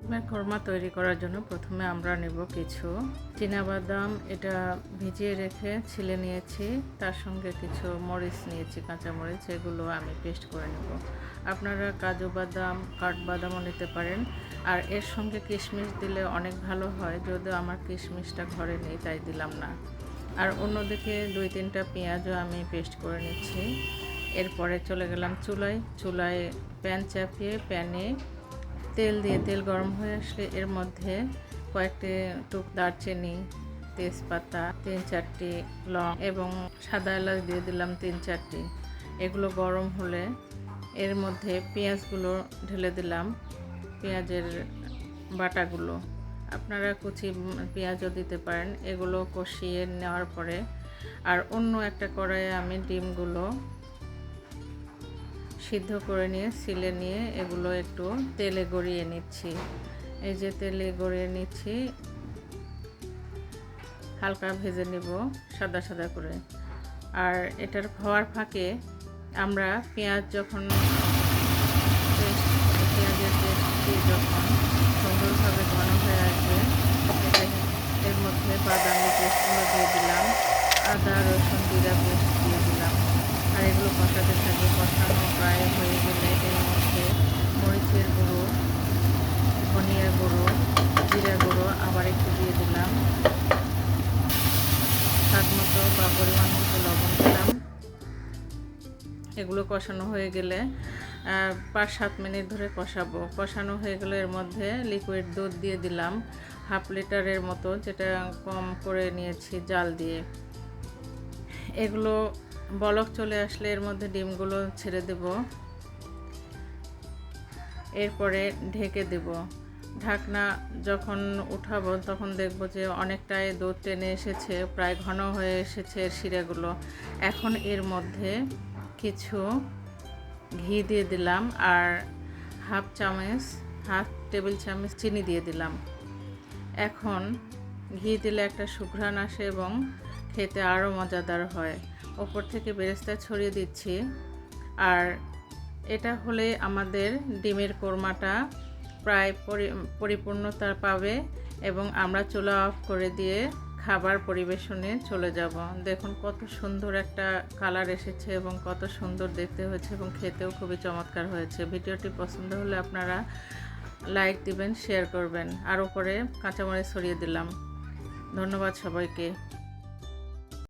ডিমের কোরমা তৈরি করার জন্য প্রথমে আমরা নেব কিছু বাদাম এটা ভিজিয়ে রেখে ছিলে নিয়েছি। তার সঙ্গে কিছু মরিচ নিয়েছি, কাঁচা মরিচ। এগুলো আমি পেস্ট করে নেব। আপনারা কাজু বাদাম, কাঠবাদামও নিতে পারেন। আর এর সঙ্গে কিশমিশ দিলে অনেক ভালো হয়। যদিও আমার কিশমিশটা ঘরে নেই, তাই দিলাম না। আর অন্যদিকে দুই তিনটা পেঁয়াজও আমি পেস্ট করে নিচ্ছি। এরপরে চলে গেলাম চুলায়। চুলায় প্যান চাপিয়ে প্যানে তেল দিয়ে, তেল গরম হয়ে আসলে এর মধ্যে কয়েকটি টুক দারচিনি, তেজপাতা, তিন চারটি লং এবং সাদা এলাচ দিয়ে দিলাম তিন চারটি। এগুলো গরম হলে এর মধ্যে পেঁয়াজগুলো ঢেলে দিলাম, পেঁয়াজের বাটাগুলো। আপনারা কুচি পেঁয়াজও দিতে পারেন, এগুলো কষিয়ে নেওয়ার পরে। আর অন্য একটা কড়াইয়ে আমি ডিমগুলো সিদ্ধ করে নিয়ে সিলে নিয়ে এগুলো একটু তেলে গড়িয়ে নিচ্ছি। এই যে তেলে গড়িয়ে নিচ্ছি, হালকা ভেজে নেব সাদা সাদা করে। আর এটার খাওয়ার ফাঁকে আমরা পেঁয়াজ যখন পেঁয়াজের পেস্টটি যখন, সুন্দরভাবে ঘন হয়ে আসবে এর মধ্যে বাদামি পেস্টগুলো দিয়ে দিলাম, আদা, রসুন, জিরা পেস্ট দিয়ে দিলাম। আর এগুলো কষাতে থাকবে, কষানো প্রায় হয়ে গেলে এর মধ্যে মরিচের গুঁড়ো ধনিয়ার গুঁড়ো জিরা গুঁড়ো আবার একটু দিয়ে দিলাম স্বাদ মতো বা পরিমাণ মতো লবণ দিলাম। এগুলো কষানো হয়ে গেলে পাঁচ সাত মিনিট ধরে কষাবো। কষানো হয়ে গেলে এর মধ্যে লিকুইড দুধ দিয়ে দিলাম, হাফ লিটারের মতো, যেটা কম করে নিয়েছি জাল দিয়ে। এগুলো বলক চলে আসলে এর মধ্যে ডিমগুলো ছেড়ে দেব। এরপরে ঢেকে দেব। ঢাকনা যখন উঠাবো, তখন দেখব যে অনেকটাই দুধ টেনে এসেছে, প্রায় ঘন হয়ে এসেছে এর শিরাগুলো। এখন এর মধ্যে কিছু ঘি দিয়ে দিলাম আর হাফ চামচ, হাফ টেবিল চামচ চিনি দিয়ে দিলাম। এখন ঘি দিলে একটা সুঘ্রাণ আসে এবং খেতে আরও মজাদার হয়। ওপর থেকে বেরেস্তা ছড়িয়ে দিচ্ছি। আর এটা হলে আমাদের ডিমের কোরমাটা প্রায় পরি- পরিপূর্ণতা পাবে এবং আমরা চুলা অফ করে দিয়ে খাবার পরিবেশনে চলে যাব। দেখুন কত সুন্দর একটা কালার এসেছে এবং কত সুন্দর দেখতে হয়েছে এবং খেতেও খুবই চমৎকার হয়েছে। ভিডিওটি পছন্দ হলে আপনারা লাইক দিবেন, শেয়ার করবেন। আর উপরে কাঁচামরিচ ছড়িয়ে দিলাম। ধন্যবাদ সবাইকে।